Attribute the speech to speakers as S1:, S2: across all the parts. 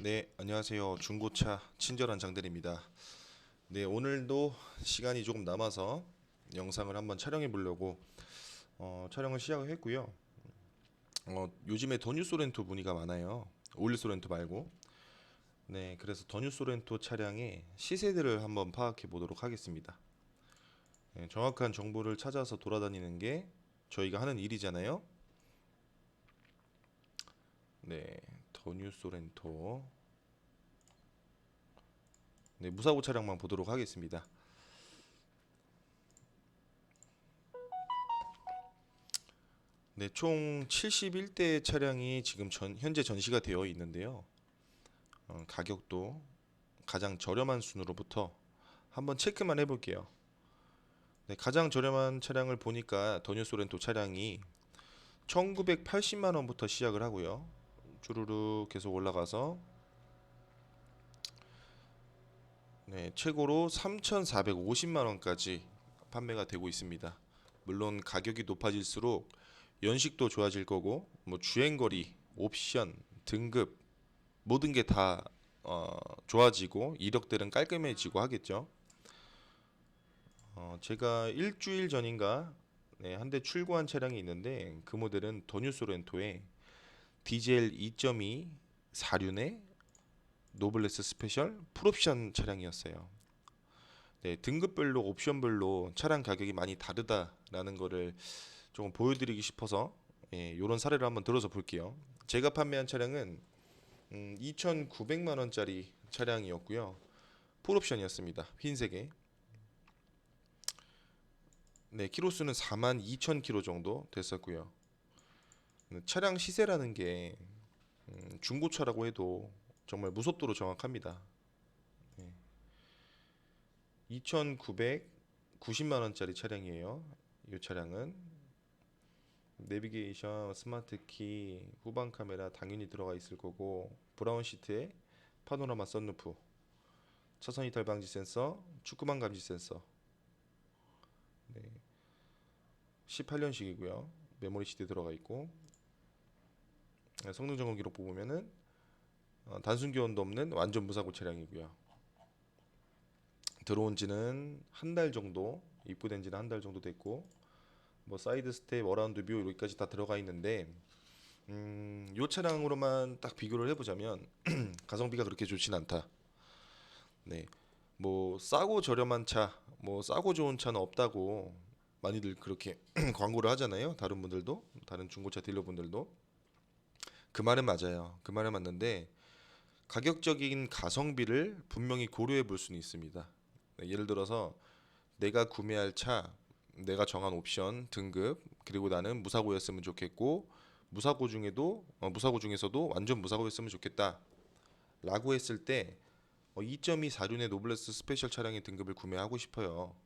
S1: 네, 안녕하세요. 중고차 친절한 장들입니다. 네, 오늘도 시간이 조금 남아서 영상을 한번 촬영해 보려고 어, 촬영을 시작을 했고요. 어, 요즘에 더뉴 소렌토 문의가 많아요. 올리 소렌토 말고. 네, 그래서 더뉴 소렌토 차량의 시세들을 한번 파악해 보도록 하겠습니다. 네, 정확한 정보를 찾아서 돌아다니는 게 저희가 하는 일이잖아요. 네, 더뉴 소렌토. 네, 무사고 차량만 보도록 하겠습니다. 네, 총 71대 차량이 지금 전, 현재 전시가 되어 있는데요. 어, 가격도 가장 저렴한 순으로부터 한번 체크만 해볼게요. 네, 가장 저렴한 차량을 보니까 더뉴 소렌토 차량이 1980만 원부터 시작을 하고요. 주르륵 계속 올라가서 네, 최고로 3,450만 원까지 판매가 되고 있습니다. 물론 가격이 높아질수록 연식도 좋아질 거고 뭐 주행 거리, 옵션, 등급 모든 게다 어, 좋아지고 이력들은 깔끔해지고 하겠죠. 어, 제가 일주일 전인가 네, 한 대 출고한 차량이 있는데 그 모델은 더뉴 소렌토의 디젤 2.2 4륜의 노블레스 스페셜 풀옵션 차량이었어요. 네, 등급별로 옵션별로 차량 가격이 많이 다르다라는 거를 조금 보여드리기 싶어서 예, 이런 사례를 한번 들어서 볼게요. 제가 판매한 차량은 음, 2,900만 원짜리 차량이었고요. 풀옵션이었습니다. 흰색에. 네, 키로수는 4만 2천 킬로 정도 됐었고요. 네, 차량 시세라는 게 음, 중고차라고 해도 정말 무섭도록 정확합니다. 네. 2,990만 원짜리 차량이에요. 이 차량은 내비게이션, 스마트 키, 후방 카메라 당연히 들어가 있을 거고 브라운 시트에 파노라마 썬루프, 차선 이탈 방지 센서, 축구망 감지 센서. 네. 18년식이고요. 메모리 시트 들어가 있고 네, 성능 점검 기록 보면은 어, 단순 교환도 없는 완전 무사고 차량이고요. 들어온 지는 한 달 정도, 입고된 지는 한 달 정도 됐고, 뭐 사이드 스텝, 어라운드 뷰 여기까지 다 들어가 있는데, 음, 요 차량으로만 딱 비교를 해보자면 가성비가 그렇게 좋진 않다. 네, 뭐 싸고 저렴한 차, 뭐 싸고 좋은 차는 없다고 많이들 그렇게 광고를 하잖아요. 다른 분들도, 다른 중고차 딜러분들도. 그 말은 맞아요. 그 말은 맞는데 가격적인 가성비를 분명히 고려해 볼 수는 있습니다. 네, 예를 들어서 내가 구매할 차, 내가 정한 옵션, 등급, 그리고 나는 무사고였으면 좋겠고 무사고 중에도 어, 무사고 중에서도 완전 무사고였으면 좋겠다. 라고 했을 때 어, 2.2 4륜의 노블레스 스페셜 차량의 등급을 구매하고 싶어요.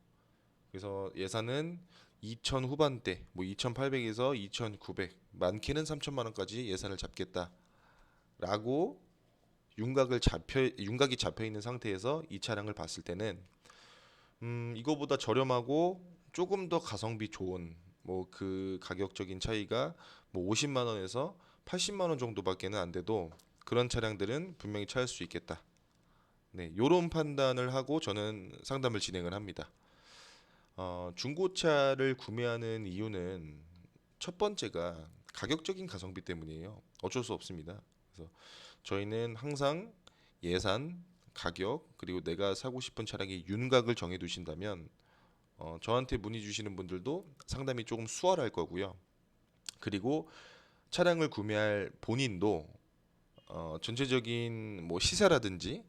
S1: 그래서 예산은 2,000 후반대, 뭐 2,800에서 2,900, 많게는 3천만 원까지 예산을 잡겠다. 라고 윤곽을 잡혀 윤곽이 잡혀 있는 상태에서 이 차량을 봤을 때는 음, 이거보다 저렴하고 조금 더 가성비 좋은 뭐 그 가격적인 차이가 뭐 50만 원에서 80만 원 정도밖에는 안 돼도 그런 차량들은 분명히 찾을 수 있겠다. 네, 요런 판단을 하고 저는 상담을 진행을 합니다. 어, 중고차를 구매하는 이유는 첫 번째가 가격적인 가성비 때문이에요. 어쩔 수 없습니다. 그래서 저희는 항상 예산, 가격 그리고 내가 사고 싶은 차량의 윤곽을 정해 두신다면 어, 저한테 문의 주시는 분들도 상담이 조금 수월할 거고요. 그리고 차량을 구매할 본인도 어, 전체적인 뭐 시세라든지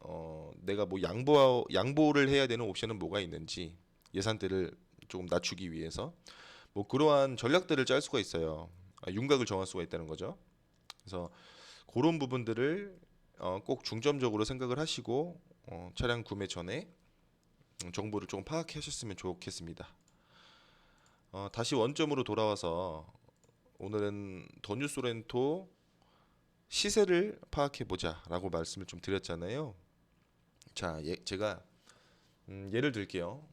S1: 어, 내가 뭐 양보 양보를 해야 되는 옵션은 뭐가 있는지 예산대를 조금 낮추기 위해서 뭐 그러한 전략들을 짤 수가 있어요. 아, 윤곽을 정할 수가 있다는 거죠. 그래서 그런 부분들을 어, 꼭 중점적으로 생각을 하시고 어, 차량 구매 전에 음, 정보를 조금 파악하셨으면 좋겠습니다. 어, 다시 원점으로 돌아와서 오늘은 더뉴 소렌토 시세를 파악해 보자라고 말씀을 좀 드렸잖아요. 자, 예, 제가 음, 예를 들게요.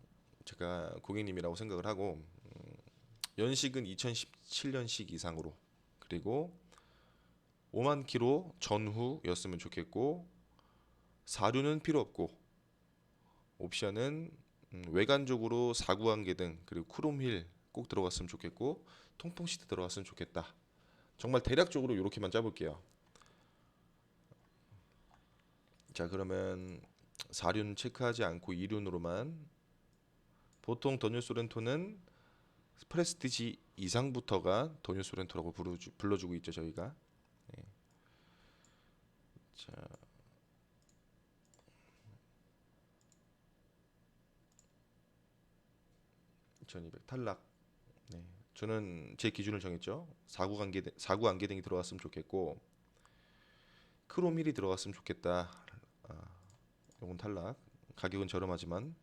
S1: 제가 고객님이라고 생각을 하고 음, 연식은 2017년식 이상으로 그리고 5만 킬로 전후였으면 좋겠고 사륜은 필요 없고 옵션은 음, 외관적으로 사구안개 등 그리고 크롬 휠꼭 들어갔으면 좋겠고 통풍 시트 들어갔으면 좋겠다. 정말 대략적으로 이렇게만 짜볼게요. 자 그러면 4륜 체크하지 않고 2륜으로만 보통 더뉴 소렌토는 프레스티지 이상부터가 더뉴 소렌토라고 부르주, 불러주고 있죠 저희가. 네. 자. 2200 탈락. 네. 저는 제 기준을 정했죠. 사구 안개 사구 안개등이 들어왔으면 좋겠고 크롬 휠이 들어갔으면 좋겠다. 아, 요건 탈락. 가격은 저렴하지만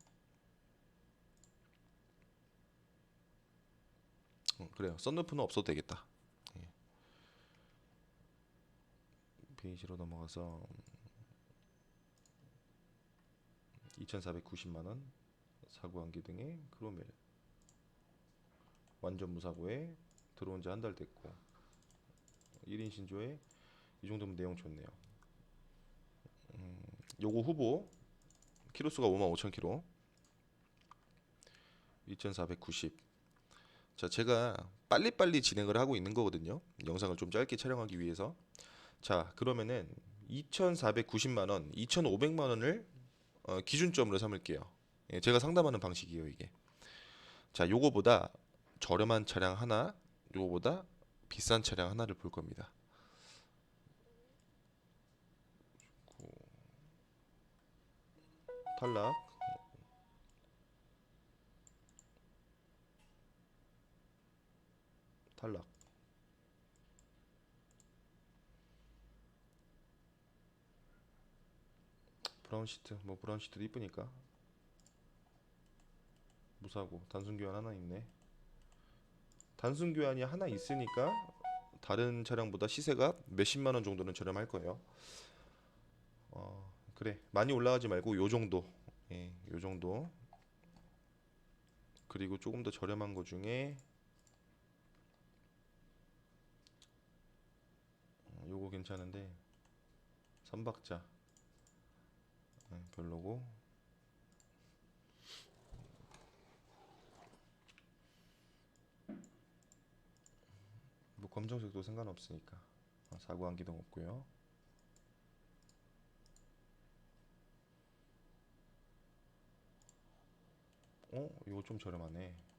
S1: 어, 그래요 썬루프는 없어도 되겠다 예. 페이지로 넘어가서 2,490만 원 사구 안개 등의 크롬 휠 완전 무사고에 들어온 지 한 달 됐고 1인 신조에 이 정도면 내용 좋네요. 음, 요거 후보 키로수가 55,000km 2,490. 자, 제가 빨리빨리 진행을 하고 있는 거거든요. 영상을 좀 짧게 촬영하기 위해서. 자, 그러면은 2,490만 원, 2,500만 원을 어, 기준점으로 삼을게요. 예, 제가 상담하는 방식이에요, 이게. 자, 요거보다 저렴한 차량 하나, 요거보다 비싼 차량 하나를 볼 겁니다. 탈락. 탈락. 브라운 시트, 뭐 브라운 시트도 이쁘니까 무사고 단순 교환 하나 있네. 단순 교환이 하나 있으니까 다른 차량보다 시세가 몇십만 원 정도는 저렴할 거예요. 어, 그래 많이 올라가지 말고 요 정도, 예, 요 정도. 그리고 조금 더 저렴한 거 중에 어, 요거 괜찮은데 선박자 예, 별로고 뭐 검정색도 상관없으니까 어, 사고 안기동 없고요. 어, 이거 좀 저렴하네.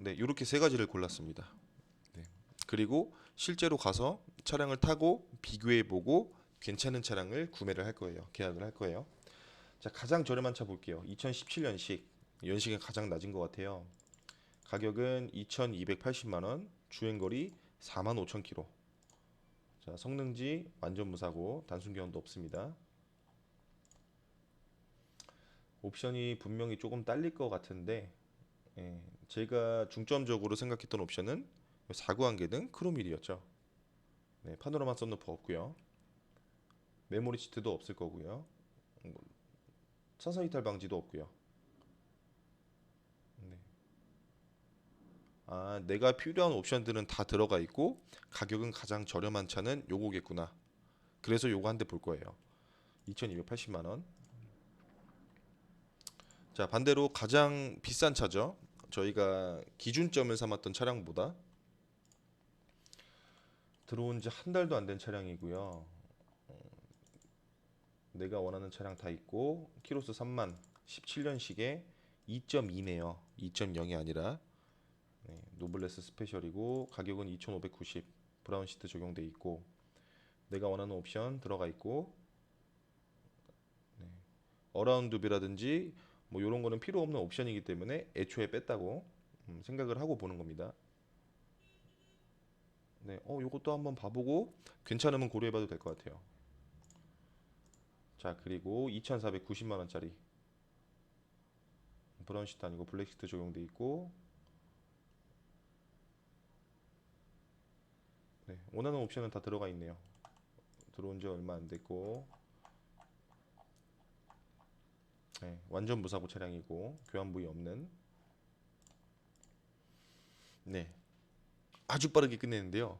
S1: 네, 이렇게 세 가지를 골랐습니다. 네. 그리고 실제로 가서 차량을 타고 비교해 보고 괜찮은 차량을 구매를 할 거예요. 계약을 할 거예요. 자, 가장 저렴한 차 볼게요. 2017년식 연식이 가장 낮은 것 같아요. 가격은 2,280만 원, 주행 거리 4만 5천 킬로. 자, 성능지 완전 무사고 단순 교환도 없습니다. 옵션이 분명히 조금 딸릴 것 같은데 예, 제가 중점적으로 생각했던 옵션은 사구 안개 등 크롬휠이었죠. 네, 파노라마 썬루프 없고요. 메모리 시트도 없을 거고요. 뭐, 차선 이탈 방지도 없고요. 네. 아, 내가 필요한 옵션들은 다 들어가 있고 가격은 가장 저렴한 차는 요거겠구나. 그래서 요거 한 대 볼 거예요. 2,280만 원. 자, 반대로 가장 비싼 차죠. 저희가 기준점을 삼았던 차량보다 들어온 지 한 달도 안 된 차량이고요. 어, 내가 원하는 차량 다 있고 키로수 3만 17년식에 2.2네요. 2.0이 아니라 네, 노블레스 스페셜이고 가격은 2,590 브라운 시트 적용돼 있고 내가 원하는 옵션 들어가 있고 네, 어라운드 뷰라든지 뭐 이런 거는 필요 없는 옵션이기 때문에 애초에 뺐다고 음, 생각을 하고 보는 겁니다. 네, 어, 요것도 한번 봐보고 괜찮으면 고려해봐도 될 것 같아요. 자, 그리고 2,490만 원짜리 브라운 시트 아니고 블랙 시트 적용돼 있고 네, 원하는 옵션은 다 들어가 있네요. 들어온 지 얼마 안 됐고 네, 완전 무사고 차량이고 교환 부위 없는 네. 아주 빠르게 끝내는데요.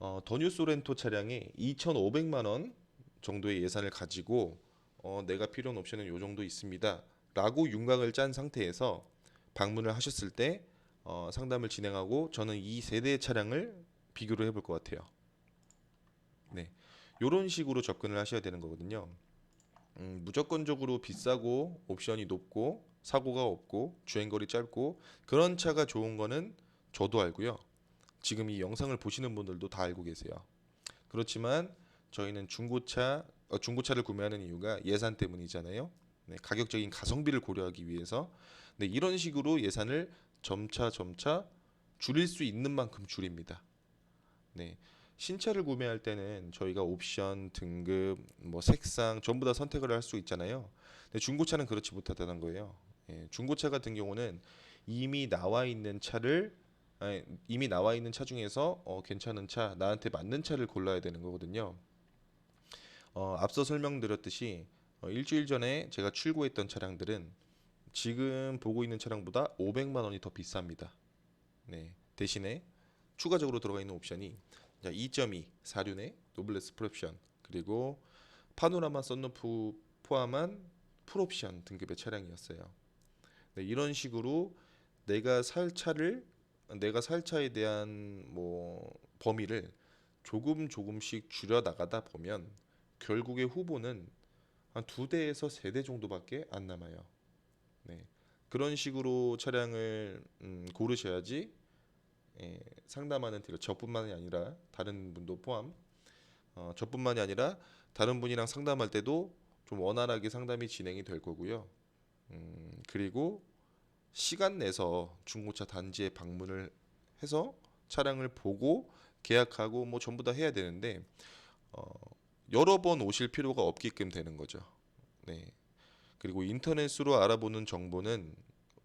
S1: 어, 더뉴 소렌토 차량에 2,500만 원 정도의 예산을 가지고 어, 내가 필요한 옵션은 요 정도 있습니다.라고 윤곽을 짠 상태에서 방문을 하셨을 때 어, 상담을 진행하고 저는 이 세대의 차량을 비교를 해볼 것 같아요. 네, 이런 식으로 접근을 하셔야 되는 거거든요. 음, 무조건적으로 비싸고 옵션이 높고 사고가 없고 주행거리 짧고 그런 차가 좋은 거는 저도 알고요. 지금 이 영상을 보시는 분들도 다 알고 계세요. 그렇지만 저희는 중고차 어, 중고차를 구매하는 이유가 예산 때문이잖아요. 네, 가격적인 가성비를 고려하기 위해서 네, 이런 식으로 예산을 점차 점차 줄일 수 있는 만큼 줄입니다. 네. 신차를 구매할 때는 저희가 옵션, 등급, 뭐 색상 전부 다 선택을 할 수 있잖아요. 근데 중고차는 그렇지 못하다는 거예요. 예, 중고차 같은 경우는 이미 나와 있는 차를 아니, 이미 나와 있는 차 중에서 어, 괜찮은 차, 나한테 맞는 차를 골라야 되는 거거든요. 어, 앞서 설명드렸듯이 어, 일주일 전에 제가 출고했던 차량들은 지금 보고 있는 차량보다 500만 원이 더 비쌉니다. 네, 대신에 추가적으로 들어가 있는 옵션이 2.2 사륜의 노블레스 풀옵션 그리고 파노라마 썬루프 포함한 풀옵션 등급의 차량이었어요. 네, 이런 식으로 내가 살 차를 내가 살 차에 대한 뭐 범위를 조금 조금씩 줄여 나가다 보면 결국의 후보는 한 두 대에서 세 대 정도밖에 안 남아요. 네. 그런 식으로 차량을 음, 고르셔야지 예, 상담하는 딜러 저뿐만이 아니라 다른 분도 포함 어, 저뿐만이 아니라 다른 분이랑 상담할 때도 좀 원활하게 상담이 진행이 될 거고요. 음, 그리고 시간 내서 중고차 단지에 방문을 해서 차량을 보고 계약하고 뭐 전부 다 해야 되는데 어, 여러 번 오실 필요가 없게끔 되는 거죠. 네. 그리고 인터넷으로 알아보는 정보는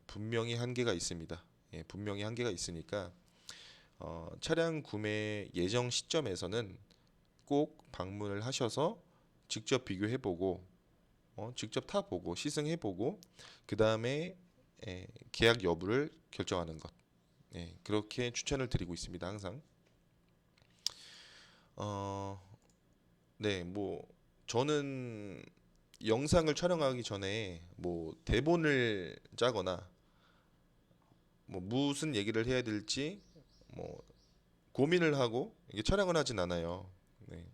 S1: 분명히 한계가 있습니다. 예, 분명히 한계가 있으니까 어, 차량 구매 예정 시점에서는 꼭 방문을 하셔서 직접 비교해보고 어, 직접 타보고 시승해보고 그 다음에 예, 계약 여부를 결정하는 것. 예, 그렇게 추천을 드리고 있습니다 항상. 어, 네, 뭐 저는 영상을 촬영하기 전에 뭐 대본을 짜거나 뭐 무슨 얘기를 해야 될지 뭐 고민을 하고 이게 촬영을 하진 않아요. 네.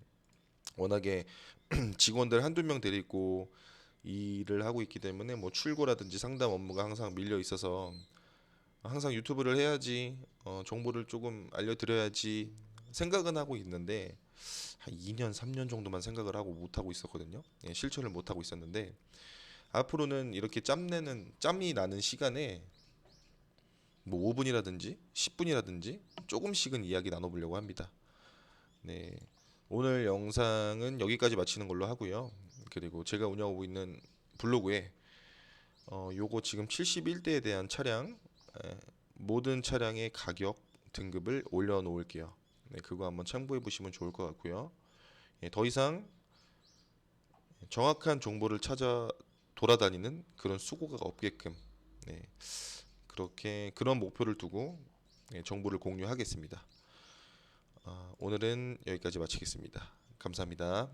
S1: 워낙에 직원들 한두 명 데리고 일을 하고 있기 때문에 뭐 출고라든지 상담 업무가 항상 밀려 있어서 항상 유튜브를 해야지 어, 정보를 조금 알려드려야지 생각은 하고 있는데 한 2년 3년 정도만 생각을 하고 못 하고 있었거든요. 예, 실천을 못 하고 있었는데 앞으로는 이렇게 짬내는 짬이 나는 시간에 뭐 5분이라든지 10분이라든지 조금씩은 이야기 나눠보려고 합니다. 네. 오늘 영상은 여기까지 마치는 걸로 하고요. 그리고 제가 운영하고 있는 블로그에 어, 요거 지금 71대에 대한 차량 에, 모든 차량의 가격 등급을 올려놓을게요. 네, 그거 한번 참고해 보시면 좋을 것 같고요. 예, 더 이상 정확한 정보를 찾아 돌아다니는 그런 수고가 없게끔 네, 그렇게 그런 목표를 두고 예, 정보를 공유하겠습니다. 아, 오늘은 여기까지 마치겠습니다. 감사합니다.